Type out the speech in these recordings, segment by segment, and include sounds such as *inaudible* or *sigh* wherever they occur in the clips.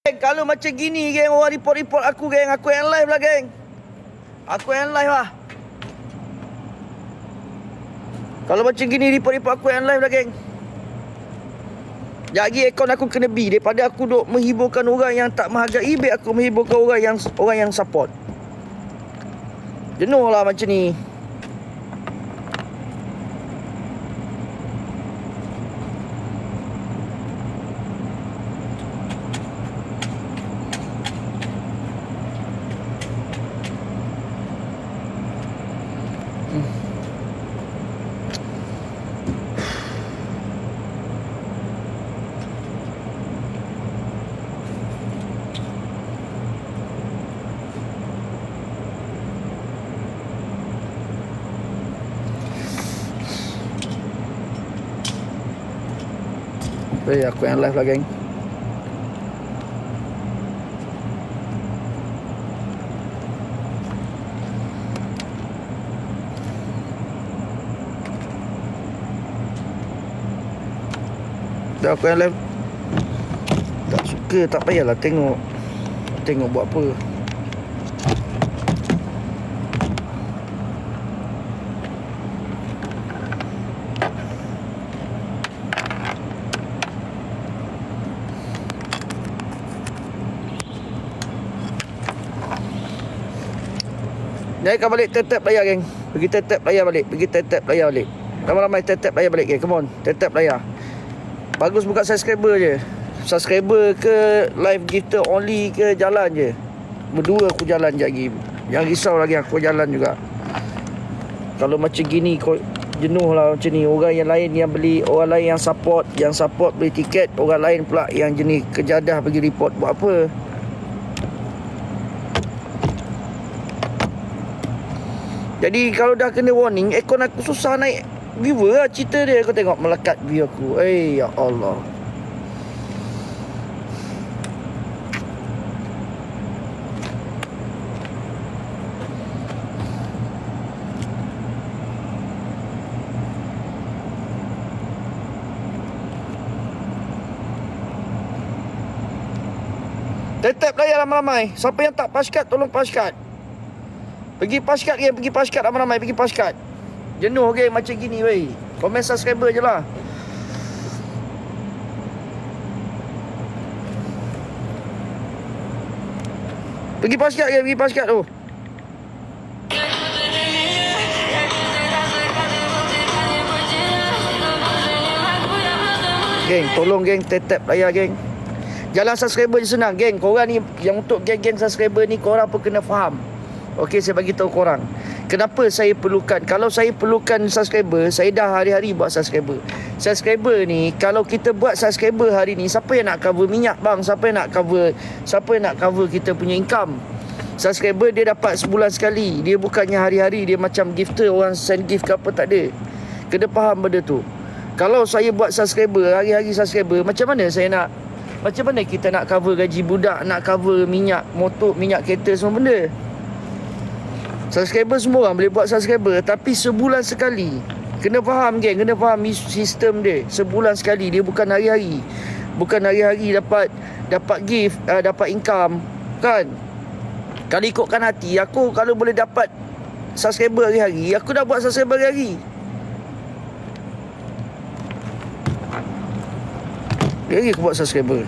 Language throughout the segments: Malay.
Geng, kalau macam gini geng orang report-report aku geng, aku yang live lah geng. Aku yang live lah. Kalau macam gini report-report aku yang live lah geng. Lagi akaun aku kena B Daripada aku duk menghiburkan orang yang tak menghargai Biar aku menghiburkan orang yang orang yang support Jenuh lah macam ni Eh aku yang live lah geng? Dah aku yang live Tak suka tak payahlah tengok Tengok buat apa Naikkan balik tetap layar geng. Pergi tetap layar balik Pergi tetap layar balik. Ramai-ramai tetap layar balik geng. Come on Tetap layar. Bagus buka subscriber je. Subscriber ke Live gifter only ke Jalan je. Berdua aku jalan je lagi. Yang risau lagi aku jalan juga. Kalau macam gini kau Jenuh lah macam ni. Orang yang lain yang beli Orang lain yang support Yang support beli tiket Orang lain pula yang jenis Kejadah pergi report Buat apa Jadi kalau dah kena warning Aircon aku susah naik viewer lah cerita dia. Kau tengok melekat view aku. Eh ya Allah. Tetap layar ramai-ramai. Siapa yang tak paskat tolong paskat Pergi paskat geng, pergi paskat ramai-ramai, pergi paskat. Jenuh geng macam gini weh. Komen subscriber je lah. Pergi paskat geng, pergi paskat tu. Geng, tolong geng tetap layar geng. Jalan subscriber je senang geng. Korang ni yang untuk geng-geng subscriber ni korang pun kena faham. Okey saya bagi tahu korang. Kenapa saya perlukan kalau saya perlukan subscriber, saya dah hari-hari buat subscriber. Subscriber ni kalau kita buat subscriber hari ni, siapa yang nak cover minyak bang? Siapa yang nak cover siapa yang nak cover kita punya income? Subscriber dia dapat sebulan sekali. Dia bukannya hari-hari dia macam gifter orang send gift ke apa tak ada. Kena faham benda tu. Kalau saya buat subscriber, hari-hari subscriber, macam mana saya nak macam mana kita nak cover gaji budak, nak cover minyak motor, minyak kereta semua benda? Subscriber semua orang boleh buat subscriber Tapi sebulan sekali. Kena faham geng Kena faham sistem dia. Sebulan sekali Dia bukan hari-hari. Bukan hari-hari dapat Dapat gift uh, Dapat income Kan? Kalau ikutkan hati Aku kalau boleh dapat Subscriber hari-hari Aku dah buat subscriber hari-hari. Hari-hari aku buat subscriber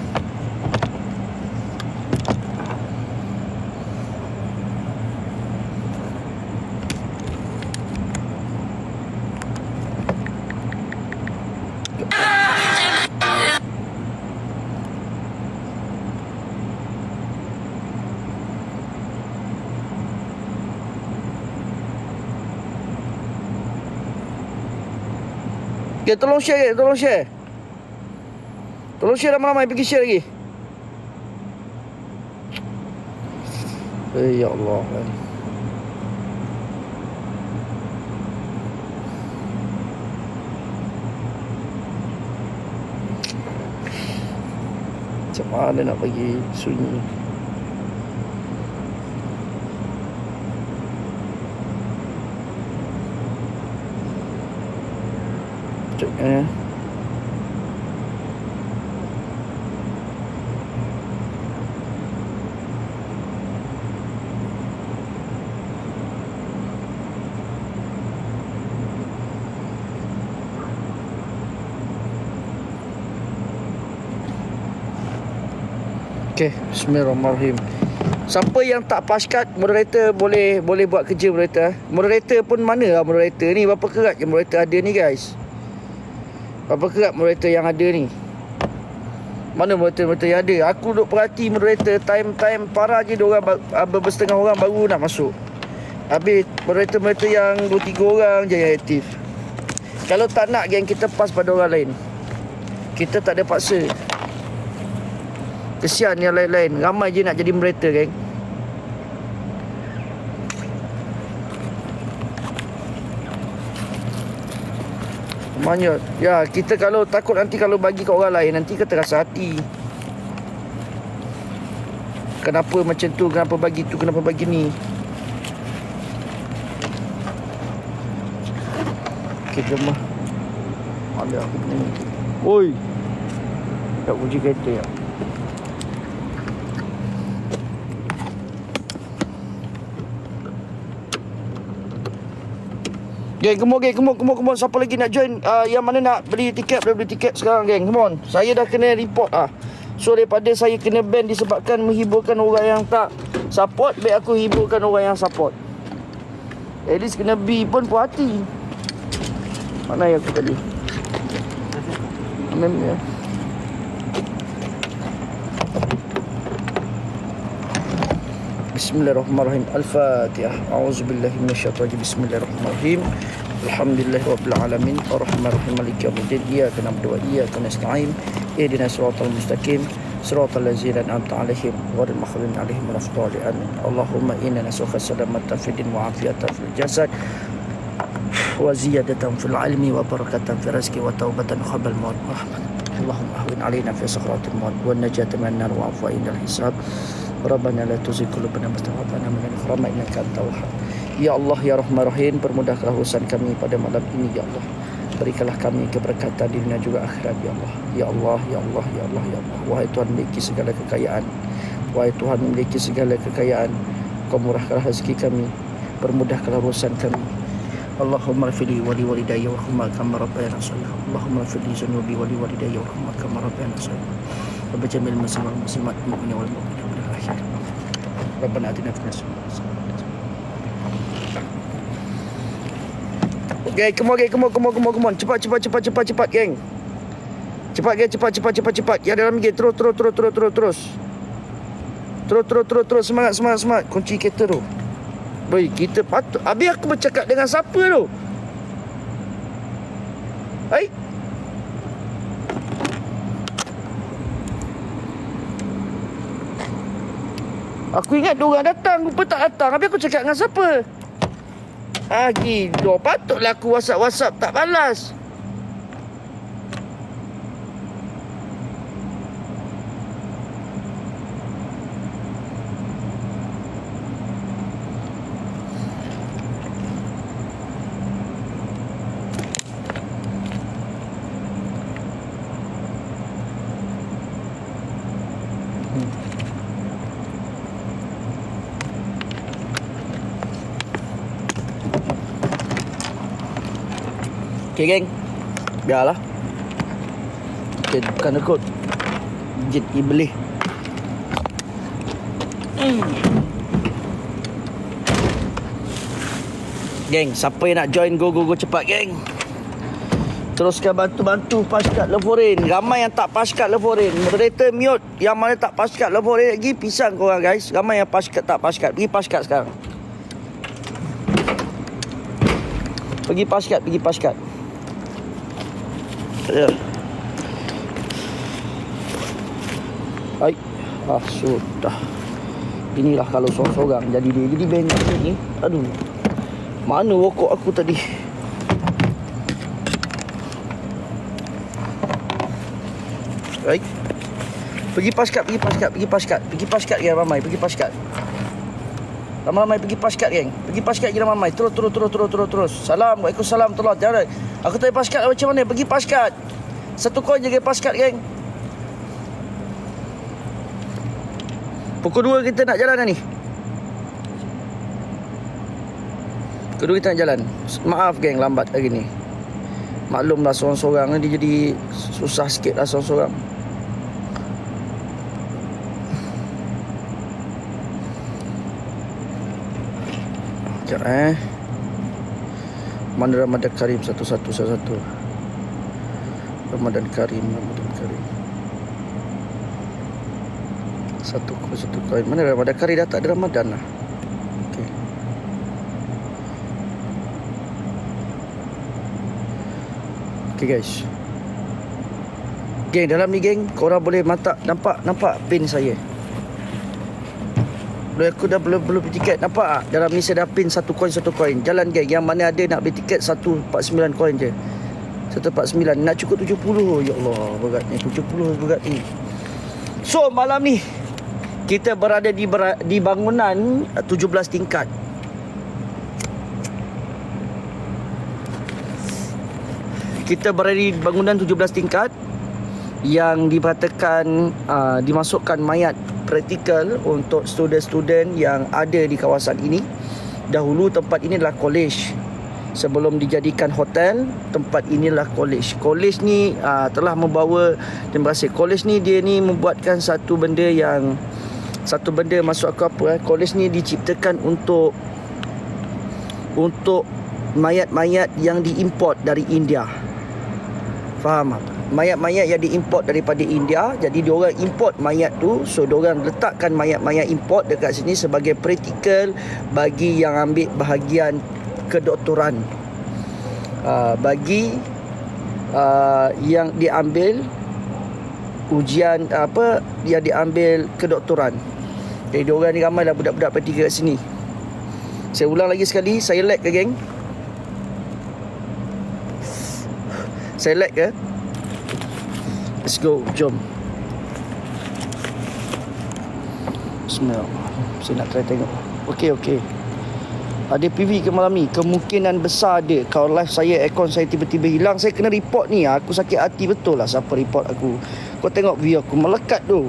Okay, tolong share, tolong share. Tolong share ramai-ramai pergi share lagi. Eh, ya Allah. Macam mana nak bagi sunyi? Ayan. Bismillahirrahmanirrahim. Siapa yang tak paskat moderator boleh boleh buat kerja moderator. Eh? Moderator pun mana lah moderator ni? Berapa kerat je moderator ada ni guys? Berapa kerat moderator yang ada ni? Mana moderator-moderator yang ada? Aku duk perhati moderator time-time parah je diorang ba- ah, bersetengah orang baru nak masuk. Habis moderator-moderator yang 2-3 orang je yang aktif. Kalau tak nak geng kita pas pada orang lain. Kita tak ada paksa. Kesian yang lain-lain. Ramai je nak jadi moderator geng. Maknanya Ya kita kalau takut nanti Kalau bagi kat orang lain Nanti kita rasa hati. Kenapa macam tu Kenapa bagi tu Kenapa bagi ni? Okay jom lah. Ada aku punya ni. Oi. Tak kunci kereta. ya Geng, come on geng, come on, come on, come on. Siapa lagi nak join? Uh, yang mana nak beli tiket, boleh beli tiket sekarang geng. Come on. Saya dah kena report ah. So daripada saya kena ban disebabkan menghiburkan orang yang tak support, baik aku hiburkan orang yang support. At least kena B pun puas hati. Mana yang aku tadi? Mem ya. بسم الله الرحمن الرحيم. الفاتحة أعوذ بالله من الشيطان الرجيم. بسم الله الرحمن الرحيم. الحمد لله رب العالمين. الرحمن الرحيم. مالك يوم الدين. إياك نعبد وإياك نستعين. اهدنا الصراط المستقيم. صراط الذين أنعمت عليهم غير المغضوب عليهم ولا الضالين. آمين. اللهم إنا نسألك السلامة في الدين وعافية في الجسد وزيادة في العلم وبركة في الرزق وتوبة قبل الموت. اللهم أهون علينا في سخرات الموت والنجاة من النار وعفو إلى الحساب. ربنا لا تزغ قلوبنا بعد إذ هديتنا من الرحمة إنك أنت الوهاب Ya Allah ya Rahman Rahim permudahkanlah urusan kami pada malam ini ya Allah berikanlah kami keberkatan di dunia juga akhirat ya Allah ya Allah ya Allah ya Allah ya Allah wahai Tuhan memiliki segala kekayaan wahai Tuhan memiliki segala kekayaan kau murahkanlah rezeki kami permudahkanlah urusan kami اللهم اغفر لي ولوالدي وارحمهما كما ربيانا صغيرا اللهم اغفر لي ذنوبي ولوالدي وارحمهما كما ربيانا صغيرا وبجميع المسلمين والمسلمات المؤمنين والمؤمنات في الاخره ربنا اتنا في الدنيا حسنه Okay, come on, geng, come on, come on, come on, come on. Cepat, cepat, cepat, cepat, cepat, geng. Cepat, geng, cepat, cepat, cepat, cepat. Yang dalam geng, terus, terus, terus, terus, terus, terus. Terus, terus, terus, terus. Semangat, semangat, semangat. Kunci kereta tu. Boy, kita patut. Habis aku bercakap dengan siapa tu? Hai? Aku ingat dua orang datang, rupa tak datang. Habis aku cakap dengan siapa? Ah, gila. Patutlah aku WhatsApp-WhatsApp tak balas. Okay, geng. Biarlah. Okay, bukan ikut. Jid iblis. Geng, siapa yang nak join go go go cepat geng. Teruskan bantu-bantu paskat leforin. Ramai yang tak paskat leforin. Moderator mute. Yang mana tak paskat leforin lagi pisang korang guys. Ramai yang paskat tak paskat. Pergi paskat sekarang. Pergi paskat, pergi paskat. Ya. Baik. Ah, sudah. Inilah kalau seorang-seorang jadi dia. Jadi band ni. Aduh. Mana rokok aku tadi? Baik. Pergi paskat, pergi paskat, pergi paskat. Pergi paskat ya ramai, pergi paskat. Ramai-ramai pergi paskat geng. Pergi paskat je ramai. Terus terus terus terus terus terus. Salam, Waalaikumsalam tolong. Jangan. Aku tanya paskat macam mana? Pergi paskat. Satu koin je geng paskat geng. Pukul 2 kita nak jalan dah ni. Pukul 2 kita nak jalan. Maaf geng lambat hari ni. Maklumlah seorang-seorang ni dia jadi susah sikit lah seorang-seorang. Sekejap eh. Mana Ramadan Karim? Satu-satu satu-satu Ramadan Karim Ramadan Karim. Satu koin satu koin Mana Ramadan Karim dah tak ada Ramadan lah? Okay Okay guys. Geng dalam ni geng Korang boleh mata Nampak Nampak pin saya Boleh aku dah belum belum beli tiket. Nampak tak? Dalam ni saya dah pin Satu koin satu koin Jalan geng Yang mana ada nak beli tiket 149 koin je. 149 Nak cukup 70 Ya Allah berat ni. 70 berat ni. So malam ni Kita berada di di bangunan 17 tingkat. Kita berada di bangunan 17 tingkat yang diberatakan uh, dimasukkan mayat praktikal untuk student-student yang ada di kawasan ini. Dahulu tempat ini adalah college. Sebelum dijadikan hotel, tempat inilah college. College ni uh, telah membawa terima kasih. College ni dia ni membuatkan satu benda yang satu benda masuk aku apa eh. College ni diciptakan untuk untuk mayat-mayat yang diimport dari India. Faham tak? Mayat-mayat yang diimport daripada India. Jadi diorang import mayat tu. So diorang letakkan mayat-mayat import dekat sini Sebagai praktikal Bagi yang ambil bahagian kedoktoran. Uh, Bagi uh, yang diambil Ujian apa Yang diambil kedoktoran. Jadi diorang ni ramai lah budak-budak praktikal kat sini. Saya ulang lagi sekali. Saya lag ke geng? Saya lag ke Let's go, jom. Bismillah. Saya nak try tengok. Okey, okey. Ada PV ke malam ni? Kemungkinan besar ada. Kalau live saya, aircon saya tiba-tiba hilang, saya kena report ni. Aku sakit hati betul lah siapa report aku. Kau tengok view aku melekat tu.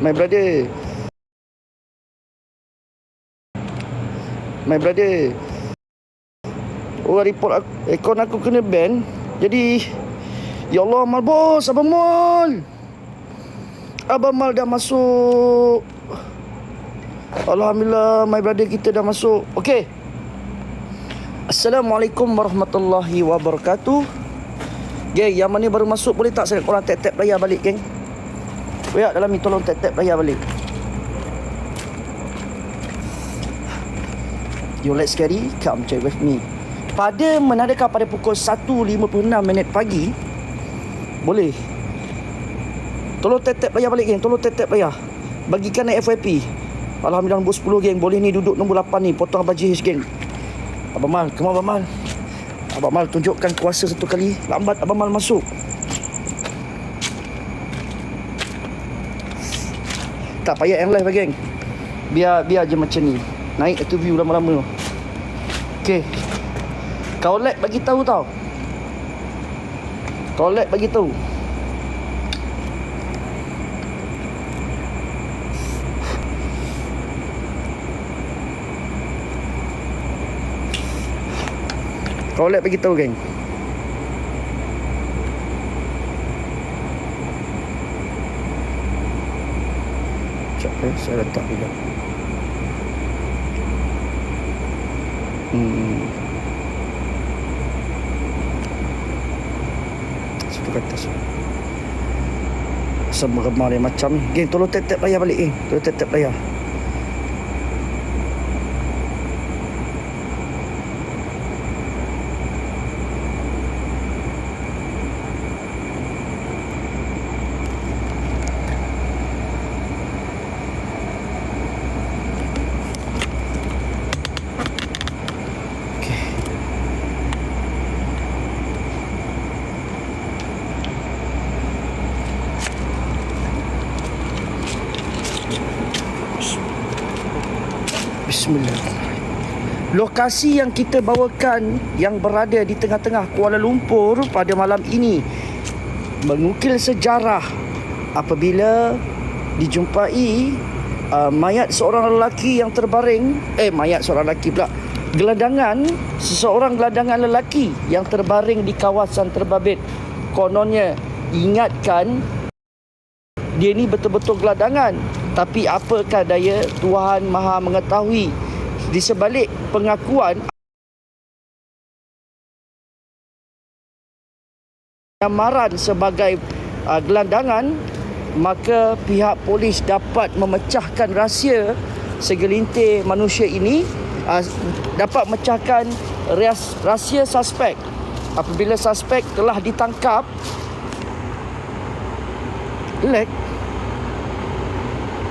My brother. My brother. Orang report aku, akaun aku kena ban. Jadi Ya Allah Mal bos Abang Mal. Abang Mal dah masuk. Alhamdulillah My brother kita dah masuk. Okay Assalamualaikum warahmatullahi wabarakatuh. Geng yang mana baru masuk Boleh tak saya korang tap-tap layar balik geng? Boyak dalam ni tolong tap-tap layar balik. You let's scary Come check with me pada menadakan pada pukul 1.56 minit pagi boleh. Tolong tap-tap layar balik geng tolong tap-tap layar. Bagikan naik FYP Alhamdulillah nombor 10 geng. Boleh ni duduk nombor 8 ni potong Abang JH geng. Abang Mal on Abang Mal. Abang Mal tunjukkan kuasa satu kali. Lambat Abang Mal masuk. Tak payah yang live lah, geng. Biar biar je macam ni. Naik tu view lama-lama. Okay kau lag bagi tahu tau. Kau lag bagi tahu. Kau lag bagi tahu geng. Sekejap eh, saya letak juga. Hmm. Satu ke atas Semua macam ni. Geng tolong tap-tap layar balik geng Tolong tap-tap layar Bismillahirrahmanirrahim. Lokasi yang kita bawakan yang berada di tengah-tengah Kuala Lumpur pada malam ini mengukil sejarah apabila dijumpai uh, mayat seorang lelaki yang terbaring eh mayat seorang lelaki pula gelandangan seseorang gelandangan lelaki yang terbaring di kawasan terbabit kononnya ingatkan dia ni betul-betul gelandangan Tapi apakah daya Tuhan Maha mengetahui? Di sebalik pengakuan amaran sebagai uh, gelandangan maka pihak polis dapat memecahkan rahsia segelintir manusia ini uh, dapat memecahkan rahs- rahsia suspek. Apabila suspek telah ditangkap lag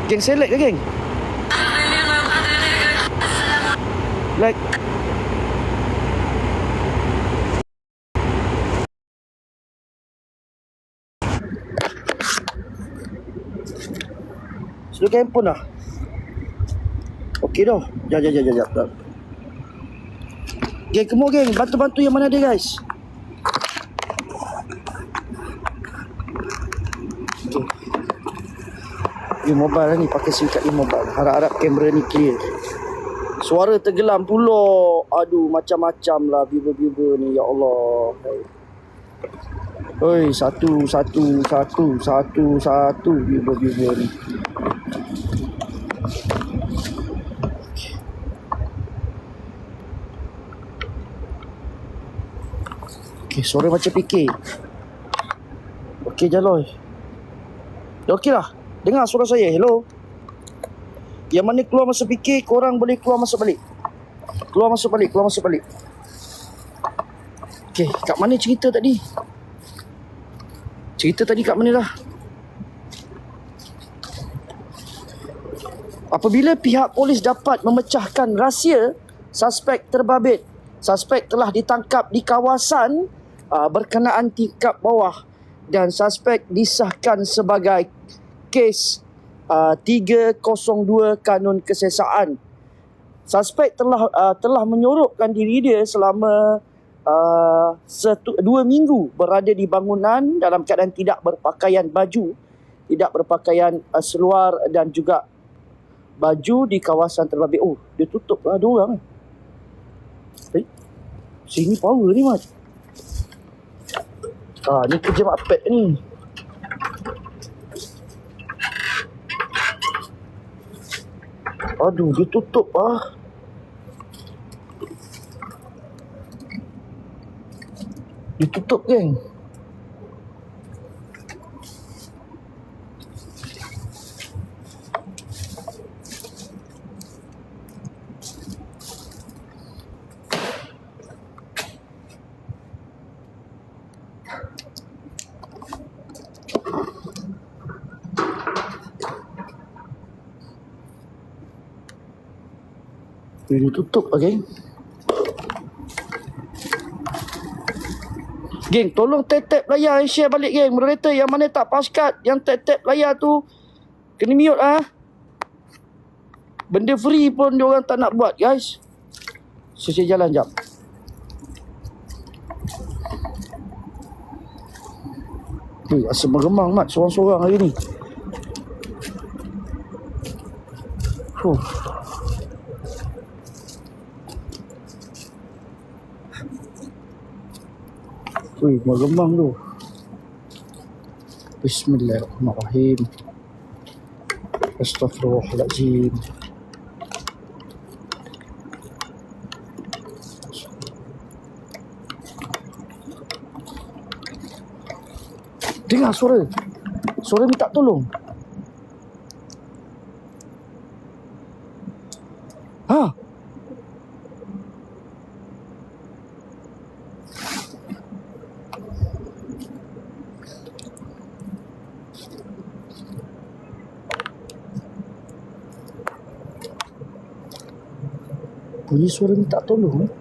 geng select ke geng. Lag. Sudah handphone dah Okey dah. Jap jap jap jap. Geng kemur geng. Bantu-bantu yang mana dia guys Ni mobile lah ni Pakai SIM card mobile Harap-harap kamera ni clear Suara tergelam pula Aduh macam-macam lah Viewer-viewer ni Ya Allah Oi, satu, satu, satu, satu, satu viewer-viewer ni. Okey, suara macam fikir. Okey, Jaloy. Dah okey lah. Dengar suara saya. Hello. Yang mana keluar masa fikir, korang boleh keluar masuk balik. Keluar masuk balik, keluar masuk balik. Okey, kat mana cerita tadi? Cerita tadi kat mana dah? Apabila pihak polis dapat memecahkan rahsia suspek terbabit, suspek telah ditangkap di kawasan uh, berkenaan tingkap bawah dan suspek disahkan sebagai kes uh, 302 Kanun Kesesaan. Suspek telah uh, telah menyorokkan diri dia selama uh, setu, dua minggu berada di bangunan dalam keadaan tidak berpakaian baju, tidak berpakaian uh, seluar dan juga baju di kawasan terbabit. Oh, dia tutup lah ada orang. Eh, sini power ni mat. Ah, ni kerja mak pet ni. Aduh, dia tutup ah. Ditutup geng. Dia ditutup lah geng. Geng, tolong tap-tap layar and share balik geng. Moderator yang mana tak pass card, yang tap-tap layar tu kena mute ah. Benda free pun dia orang tak nak buat, guys. Saya jalan jap. Eh, rasa meremang mat seorang-seorang hari ni. Huh. Ui, meremang tu. Bismillahirrahmanirrahim. Astaghfirullahaladzim. Dengar suara. Suara minta tolong. Ha? Bunyi suara minta tolong. eh?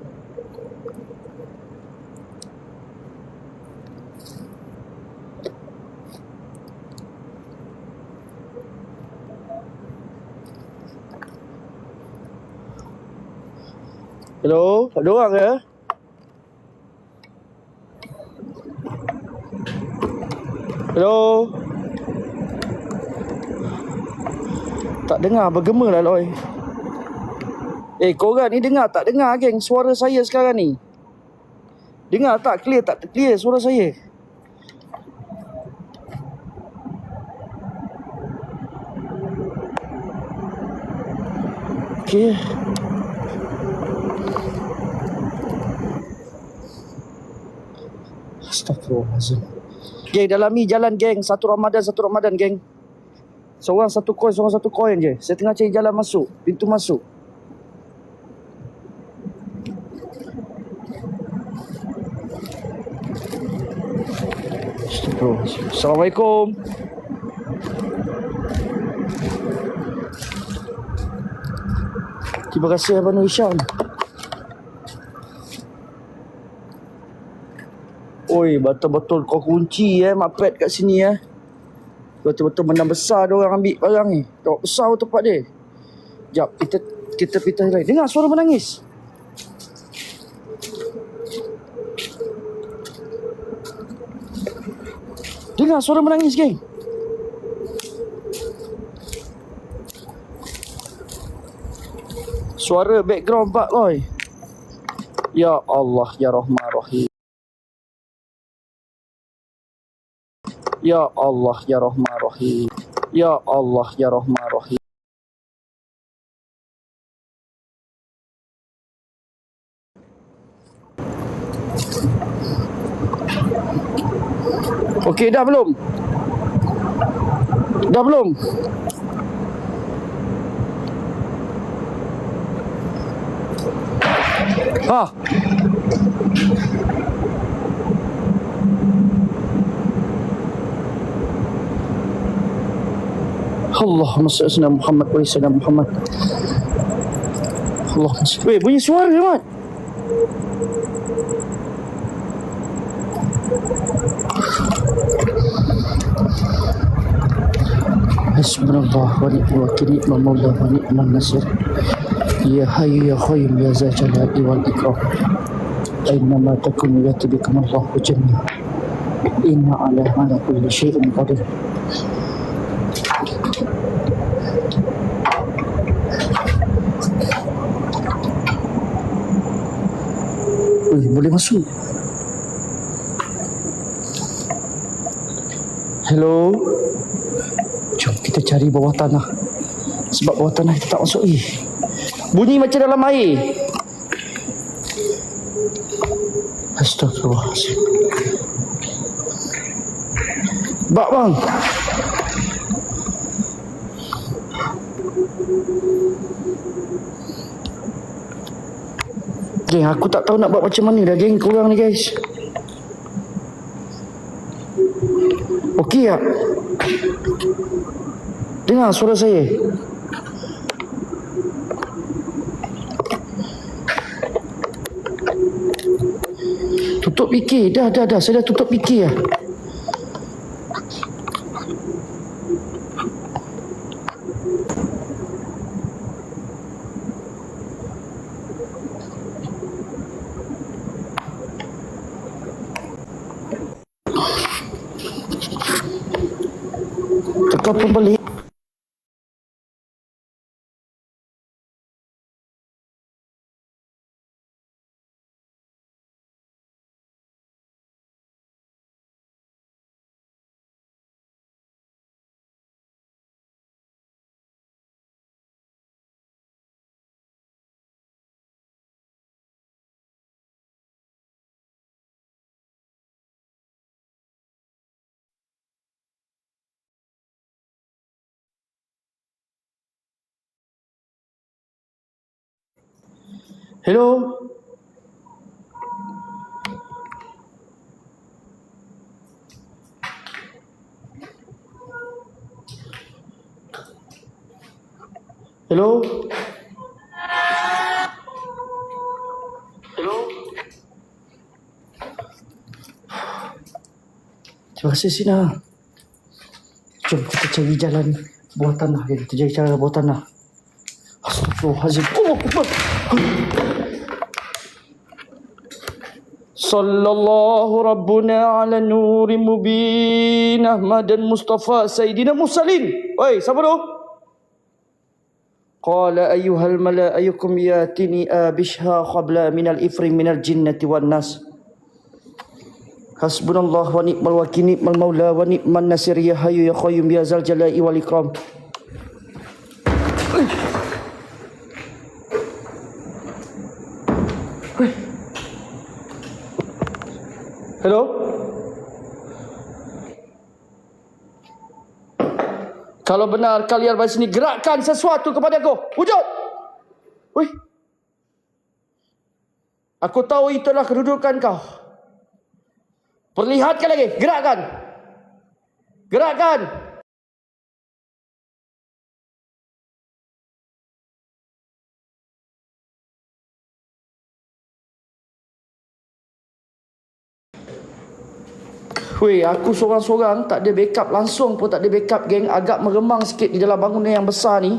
Hello, ada orang ke? Hello. Tak dengar bergema lah Loy. Eh korang ni dengar tak dengar geng suara saya sekarang ni? Dengar tak clear tak clear suara saya? okey. Astagfirullahaladzim. Geng, dalam ni jalan geng. Satu Ramadan, satu Ramadan geng. Seorang satu koin, seorang satu koin je. Saya tengah cari jalan masuk. Pintu masuk. Astagfirullahaladzim. Assalamualaikum. Terima kasih Abang Hisham. Oi, betul-betul kau kunci eh mapet kat sini eh. Betul-betul menang besar dia orang ambil barang ni. Tengok besar tempat dia. Jap, kita kita pitah lain. Dengar suara menangis. Dengar suara menangis, geng. Suara background Pak Roy. Ya Allah, Ya Rahman Rahim. Ya Allah, Ya Rahman Rahim. Ya Allah, Ya Rahman Rahim. Okey, dah belum? Dah belum? Ha. Allahumma salli Muhammad wa ala Muhammad. Salli. Weh, bunyi suara Mat. Hasbunallah wa ni'mal wakil, ni'mallah wa ni'mal nasir. Ya hayyu ya qayyum ya zal jalali wal ikram. Aina takunu yati bikum Allahu jannah. Inna ala ala kulli syai'in qadir. Boleh masuk. Hello. Cari bawah tanah. Sebab bawah tanah kita tak masuk eh. Bunyi macam dalam air. Astagfirullahaladzim. Bak bang. Geng, aku tak tahu nak buat macam mana dah geng korang ni guys. Okey tak? Dengar suara saya. Tutup fikir. Dah, dah, dah. Saya dah tutup fikir lah. Hello. Hello. Hello. Terima kasih Sina. Jom kita cari jalan bawah tanah. Kita cari cara bawah tanah. Astagfirullahaladzim. Oh, Akbar. صلى الله ربنا على نور مبين أحمد المصطفى سيدنا مرسلين أي سبرو قال أيها الملأ أيكم ياتني آبشها قبل من الإفر من الجنة والناس حسبنا الله ونعم الوكيل نعم المولى ونعم النصير يا حي يا قيوم يا ذا الجلال والإكرام Hello? Kalau benar kalian dari sini gerakkan sesuatu kepada aku. Wujud. Wih. Aku tahu itulah kedudukan kau. Perlihatkan lagi. Gerakkan. Gerakkan. Weh, aku seorang-seorang tak ada backup langsung pun tak ada backup geng. Agak meremang sikit di dalam bangunan yang besar ni.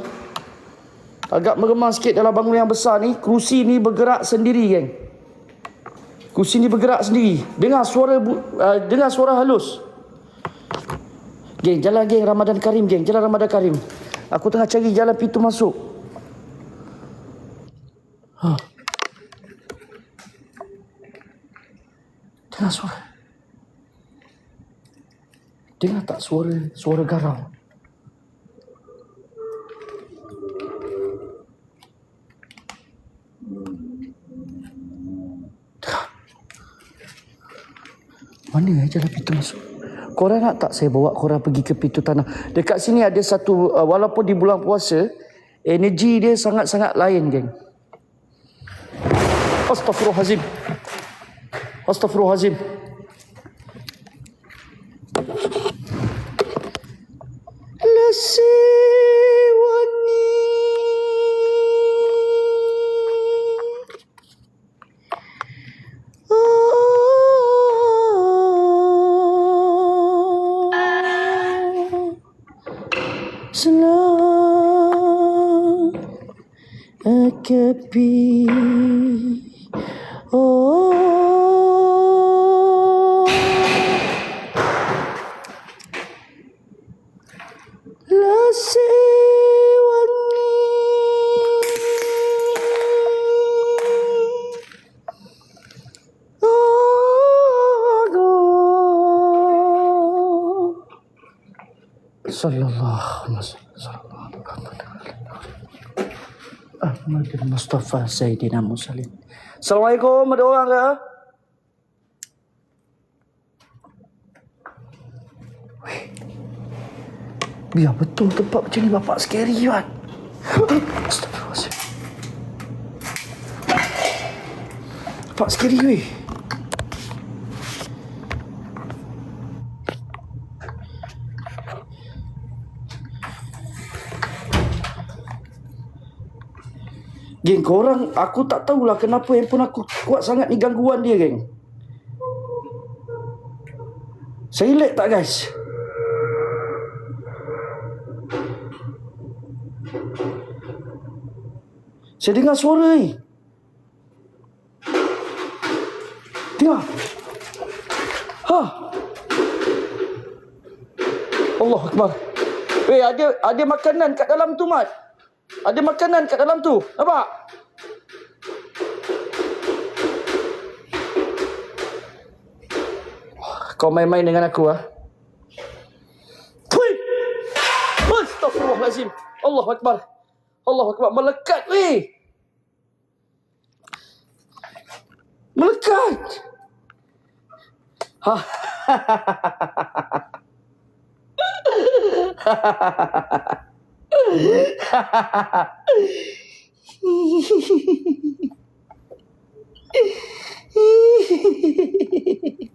Agak meremang sikit dalam bangunan yang besar ni. Kerusi ni bergerak sendiri geng. Kerusi ni bergerak sendiri. Dengar suara bu, uh, dengar suara halus. Geng, jalan geng Ramadan Karim geng. Jalan Ramadan Karim. Aku tengah cari jalan pintu masuk. Ha. Dengar suara. Dengar tak suara suara garau? Mana eh jalan pintu masuk? Korang nak tak saya bawa korang pergi ke pintu tanah? Dekat sini ada satu, uh, walaupun di bulan puasa, energi dia sangat-sangat lain, geng. Astaghfirullahalazim. Astaghfirullahalazim. see. Sallallahu alaihi wasallam. Mustafa Sayyidina Musallim. Assalamualaikum, ada orang ke? Biar betul tempat macam ni bapak scary kan. Astagfirullahaladzim. Bapak scary weh. Geng, korang aku tak tahulah kenapa handphone aku kuat sangat ni gangguan dia, geng. Saya lag tak, guys? Saya dengar suara ni. Dengar. Ha. Allah Akbar. Eh, ada ada makanan kat dalam tu, Mat. Ada makanan kat dalam tu. Nampak? Kau main-main dengan aku ah. Hui! Astagfirullahalazim. Allah Akbar. Allah Akbar. Melekat weh. Melekat. Ha. *laughs*